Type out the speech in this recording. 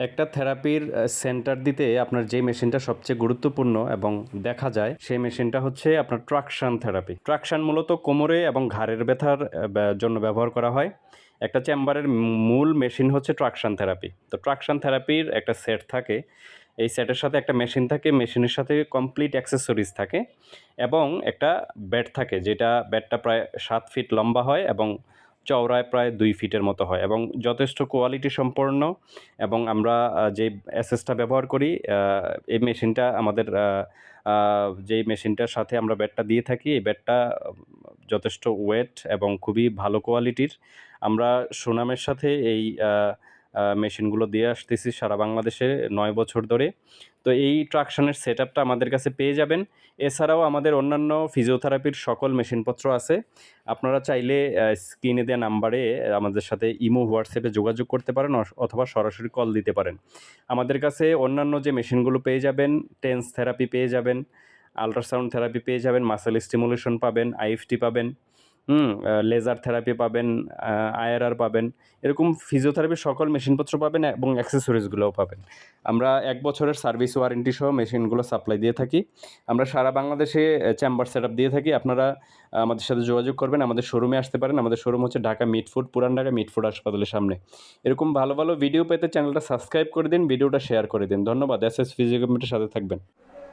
একটা থেরাপির সেন্টার দিতে আপনার যে মেশিনটা সবচেয়ে গুরুত্বপূর্ণ এবং দেখা যায়, সেই মেশিনটা হচ্ছে আপনার ট্রাকশন থেরাপি ট্রাকশন মূলত কোমরে এবং ঘাড়ের ব্যথার জন্য ব্যবহার করা হয়। একটা চেম্বারের মূল মেশিন হচ্ছে ট্রাকশন থেরাপি তো ট্রাকশন থেরাপির একটা সেট থাকে। এই সেটের সাথে একটা মেশিন থাকে, মেশিনের সাথে কমপ্লিট অ্যাক্সেসরিজ থাকে এবং একটা বেড থাকে, যেটা বেডটা প্রায় সাত ফিট লম্বা হয় এবং চওড়ায় প্রায় দুই ফিটের মতো হয় এবং যথেষ্ট কোয়ালিটি সম্পন্ন এবং আমরা যে অ্যাসেসটা ব্যবহার করি এই মেশিনটা আমাদের যেই মেশিনটার সাথে আমরা ব্যাটটা দিয়ে থাকি, এই ব্যাটটা যথেষ্ট ওয়েট এবং খুবই ভালো কোয়ালিটির আমরা সুনামের সাথে এই মেশিনগুলো দিয়ে আসতেছি সারা বাংলাদেশে নয় বছর ধরে। তো এই ট্রাকশনের সেট আমাদের কাছে পেয়ে যাবেন। এছাড়াও আমাদের অন্যান্য ফিজিওথেরাপির সকল মেশিনপত্র আছে। আপনারা চাইলে স্ক্রিনে দেওয়া নাম্বারে আমাদের সাথে ইমো, হোয়াটসঅ্যাপে যোগাযোগ করতে পারেন অথবা সরাসরি কল দিতে পারেন। আমাদের কাছে অন্যান্য যে মেশিনগুলো পেয়ে যাবেন, টেন্স থেরাপি পেয়ে যাবেন, আলট্রাসাউন্ড থেরাপি পেয়ে যাবেন, মাসেল স্টিমুলেশন পাবেন, আইএফটি পাবেন। হুম লেজার থেরাপি পাবেন আইআরআর পাবেন, এরকম ফিজিওথেরাপির সকল মেশিনপত্র পাবেন এবং অ্যাক্সেসরিজগুলোও পাবেন। আমরা এক বছরের সার্ভিস ওয়ারেন্টি সহ মেশিনগুলো সাপ্লাই দিয়ে থাকি। আমরা সারা বাংলাদেশে চেম্বার সেট দিয়ে থাকি। আপনারা আমাদের সাথে যোগাযোগ করবেন, আমাদের শোরুমে আসতে পারেন। আমাদের শোরুম হচ্ছে ঢাকা মিটফুড পুরান ঢাকা মিটফুড হাসপাতালের সামনে। এরকম ভালো ভালো ভিডিও পেতে চ্যানেলটা সাবস্ক্রাইব করে দিন ভিডিওটা শেয়ার করে দিন। ধন্যবাদ এস এস ফিজিওকমেন্টের সাথে থাকবেন।